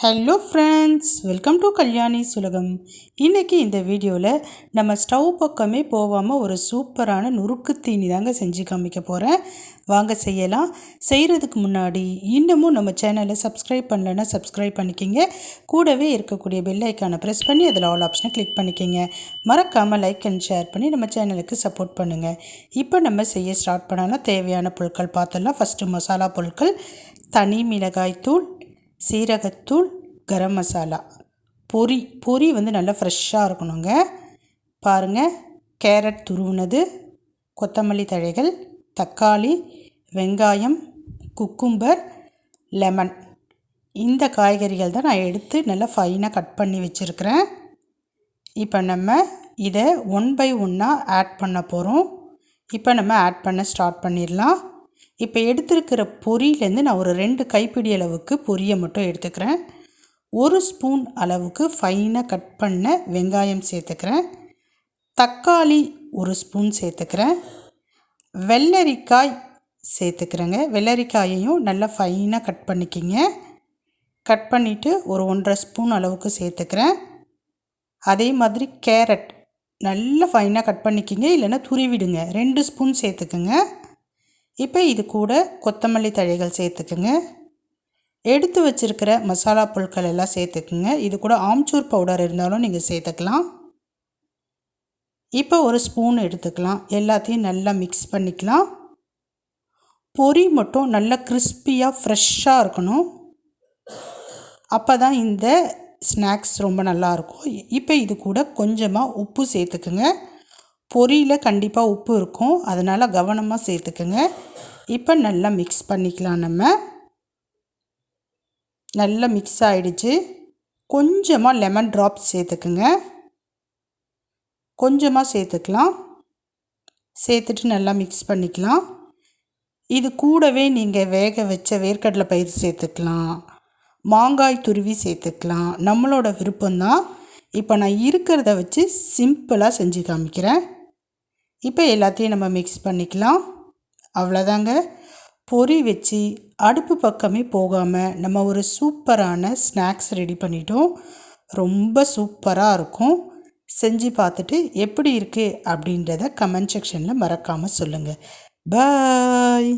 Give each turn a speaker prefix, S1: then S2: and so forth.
S1: Hello friends welcome to Kalyani சுலகம் இன்றைக்கி இந்த வீடியோவில் நம்ம ஸ்டவ் பக்கமே போகாமல் ஒரு சூப்பரான நுறுக்கு தீனி தாங்க செஞ்சு காமிக்க போகிறேன் வாங்க செய்யலாம். செய்கிறதுக்கு முன்னாடி இன்னமும் நம்ம சேனலை சப்ஸ்கிரைப் பண்ணலைன்னா சப்ஸ்கிரைப் பண்ணிக்கிங்க. கூடவே இருக்கக்கூடிய பெல் ஐக்கானை ப்ரெஸ் பண்ணி அதில் ஆல் ஆப்ஷனை கிளிக் பண்ணிக்கிங்க. மறக்காமல் லைக் அண்ட் ஷேர் பண்ணி நம்ம சேனலுக்கு சப்போர்ட் பண்ணுங்கள் இப்போ நம்ம செய்ய ஸ்டார்ட் பண்ணலாம். தேவையான பொருட்கள் பார்த்தலாம் ஃபஸ்ட்டு மசாலா பொருட்கள் தனி மிளகாய் தூள் சீரகத்தூள் கரம் மசாலா. பொரி பொரி வந்து நல்லா ஃப்ரெஷ்ஷாக இருக்கணுங்க. பாருங்கள் கேரட் துருவுனது கொத்தமல்லி தழைகள் தக்காளி வெங்காயம் குக்கும்பர் லெமன் இந்த காய்கறிகள் தான் நான் எடுத்து நல்லா ஃபைனாக கட் பண்ணி வச்சுருக்கிறேன். இப்போ நம்ம இதை ஒன் பை ஒன்னாக ஆட் பண்ண போகிறோம் இப்போ நம்ம ஆட் பண்ண ஸ்டார்ட் பண்ணிடலாம். இப்போ எடுத்துருக்கிற பொரியிலேருந்து நான் ஒரு ரெண்டு கைப்பிடி அளவுக்கு பொரியை மட்டும் எடுத்துக்கிறேன். ஒரு ஸ்பூன் அளவுக்கு ஃபைனாக கட் பண்ண வெங்காயம் சேர்த்துக்கிறேன். தக்காளி ஒரு ஸ்பூன் சேர்த்துக்கிறேன். வெள்ளரிக்காய் சேர்த்துக்கிறேங்க. வெள்ளரிக்காயையும் நல்லா ஃபைனாக கட் பண்ணிக்கிங்க. கட் பண்ணிவிட்டு ஒரு ஒன்றரை ஸ்பூன் அளவுக்கு சேர்த்துக்கிறேன். அதே மாதிரி கேரட் நல்லா ஃபைனாக கட் பண்ணிக்கிங்க. இல்லைன்னா துருவிடுங்க. ரெண்டு ஸ்பூன் சேர்த்துக்குங்க. இப்போ இது கூட கொத்தமல்லி தழைகள் சேர்த்துக்குங்க. எடுத்து வச்சுருக்கிற மசாலா பொருட்கள் எல்லாம் சேர்த்துக்குங்க. இது கூட ஆம்ச்சூர் பவுடர் இருந்தாலும் நீங்கள் சேர்த்துக்கலாம். இப்போ ஒரு ஸ்பூன் எடுத்துக்கலாம். எல்லாத்தையும் நல்லா மிக்ஸ் பண்ணிக்கலாம். பொரி மட்டும் நல்லா கிறிஸ்பியாக ஃப்ரெஷ்ஷாக இருக்கணும். அப்போ தான் இந்த ஸ்நாக்ஸ் ரொம்ப நல்லாயிருக்கும் இப்போ இது கூட கொஞ்சமாக உப்பு சேர்த்துக்குங்க. பொரியில் கண்டிப்பாக உப்பு இருக்கும். அதனால் கவனமாக சேர்த்துக்குங்க. இப்போ நல்லா மிக்ஸ் பண்ணிக்கலாம் நம்ம. நல்லா மிக்ஸ் ஆகிடுச்சு கொஞ்சமாக லெமன் ட்ராப்ஸ் சேர்த்துக்குங்க. கொஞ்சமாக சேர்த்துக்கலாம். சேர்த்துட்டு நல்லா மிக்ஸ் பண்ணிக்கலாம். இது கூடவே நீங்கள் வேக வச்ச வேர்க்கடலை பயிர் சேர்த்துக்கலாம். மாங்காய் துருவி சேர்த்துக்கலாம். நம்மளோட விருப்பம்தான். இப்போ நான் இருக்கிறத வச்சு சிம்பிளாக செஞ்சு காமிக்கிறேன். இப்போ எல்லாத்தையும் நம்ம மிக்ஸ் பண்ணிக்கலாம். அவ்வளோதாங்க. பொறி வச்சு அடுப்பு பக்கமே போகாமல் நம்ம ஒரு சூப்பரான ஸ்நாக்ஸ் ரெடி பண்ணிட்டோம். ரொம்ப சூப்பராக இருக்கும். செஞ்சு பார்த்துட்டு எப்படி இருக்குது அப்படின்றத கமெண்ட் செக்ஷனில் மறக்காமல் சொல்லுங்கள் பாய்